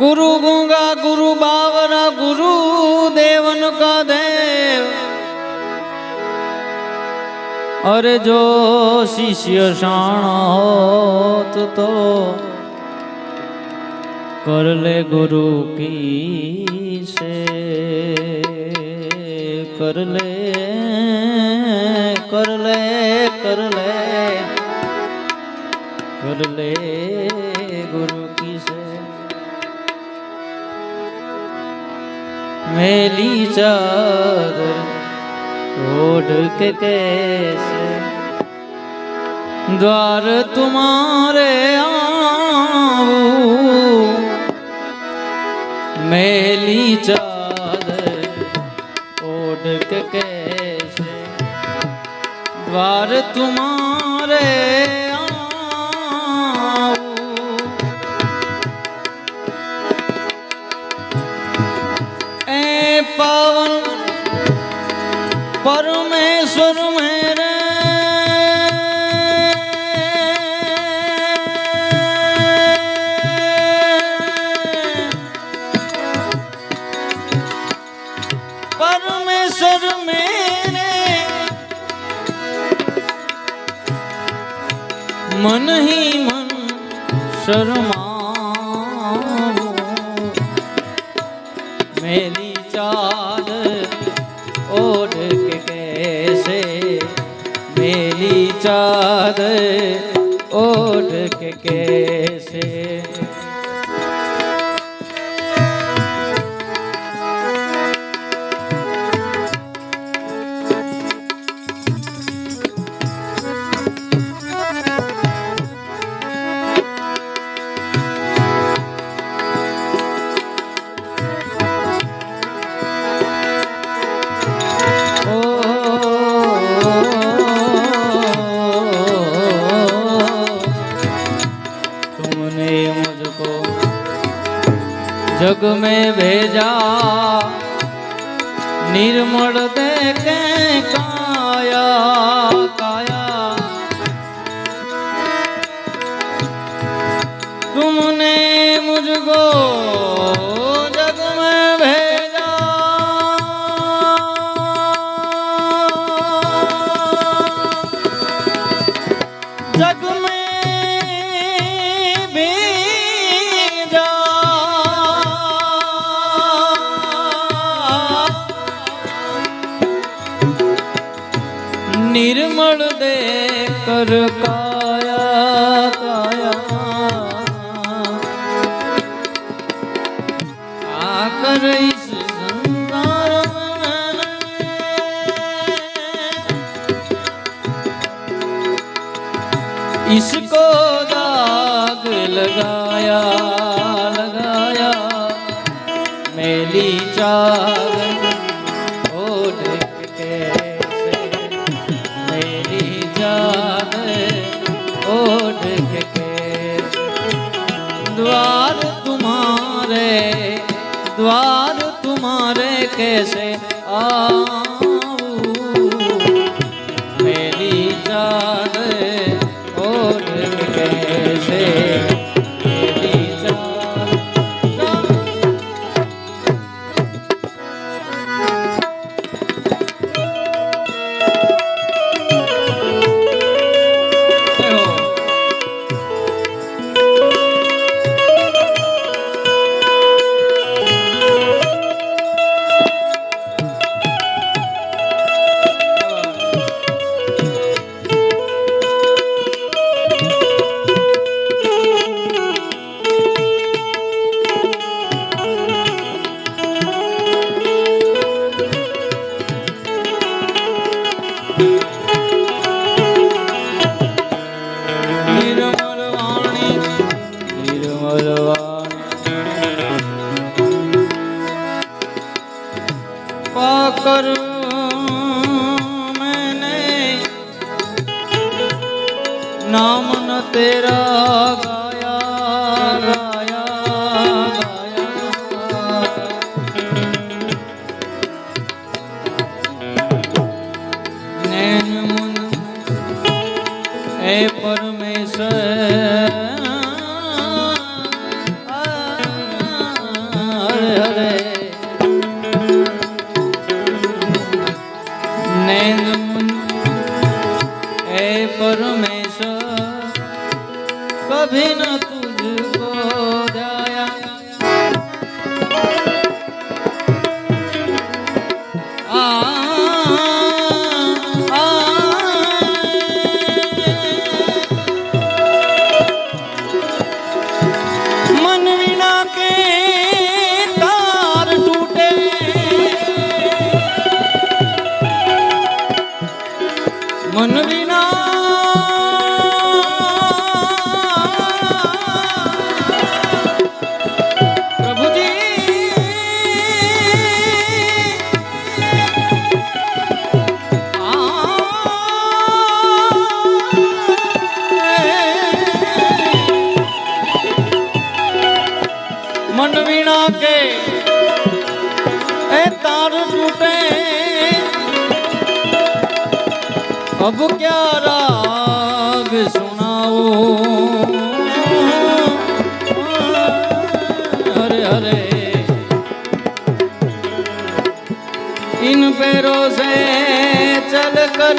ગુરુ ગુંગા, ગુરુ બાવરા, ગુરુ દેવન કા દેવ. અરે જો શિષ્ય શાણ હોત તો કર લે ગુરુ કી સે, કર લે કર લે કર લે, કર मेली चादर ओढ़ के कैसे द्वार तुम्हारे आऊं मेली चादर ओढ़ के कैसे द्वार तुम्हारे पावन परमेश्वर मेरे परमेश्वर मेरे मन ही मन शर्माओ मेरी દે ઓઢ કે जग में भेजा निर्मल देखे काया काया तुमने मुझको जग में भेजा जग में में લક્ષ્મણ દે કરકા द्वार तुम्हारे द्वार तुम्हारे कैसे आऊं ਨਾਮ ਨ ਤੇਰਾ ਗਾਇਆ ਰਾਇਆ ਨੈਣ ਮਨ ਏ ਪਰਮੇਸ਼ਰ ਹਰੇ ਹਰੇ ਨੈਣ যাবে না અબ ક્યા રાગ સુનાવો હરે હરે इन पैरों से चल कर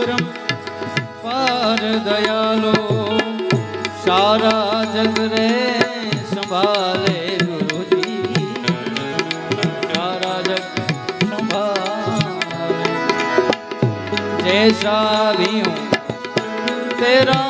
પરમ પર દયાલો સારા જગ રે સંભાલે ગુરુજી સારા જગ સંભાલે જય સારી તેરા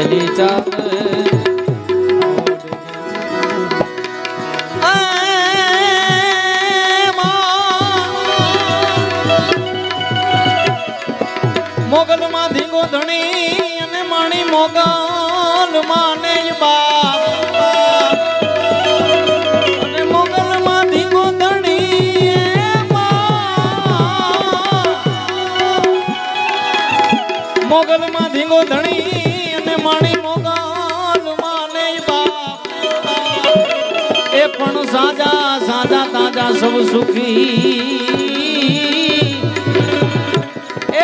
એની ચાલે મોગલ માં. ધીંગો ધણી અને માણી મોગલ માને અને મોગલ માં ધીંગો ધણી મોગલ ધણી પણ સાજા સાજા તાજા સૌ સુખી.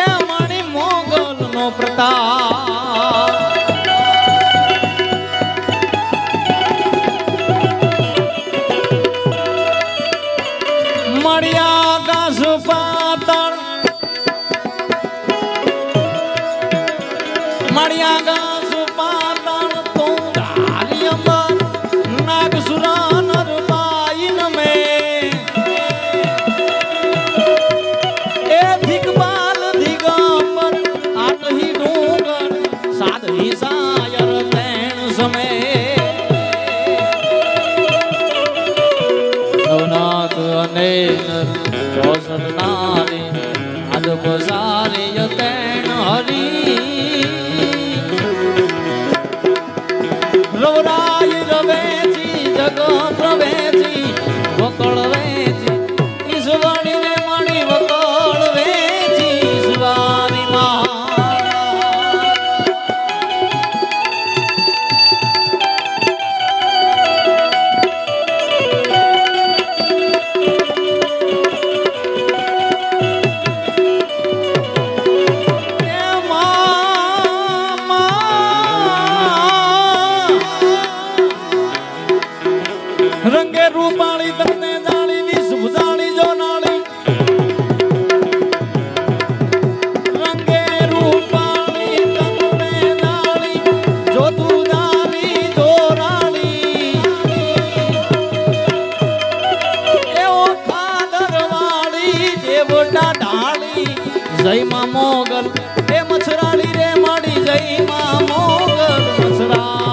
એ મારી મોગલ નો પ્રતાપ. જય માં મોગલ. એ મછરાળી રે માડી જય માં મોગલ મછરાળી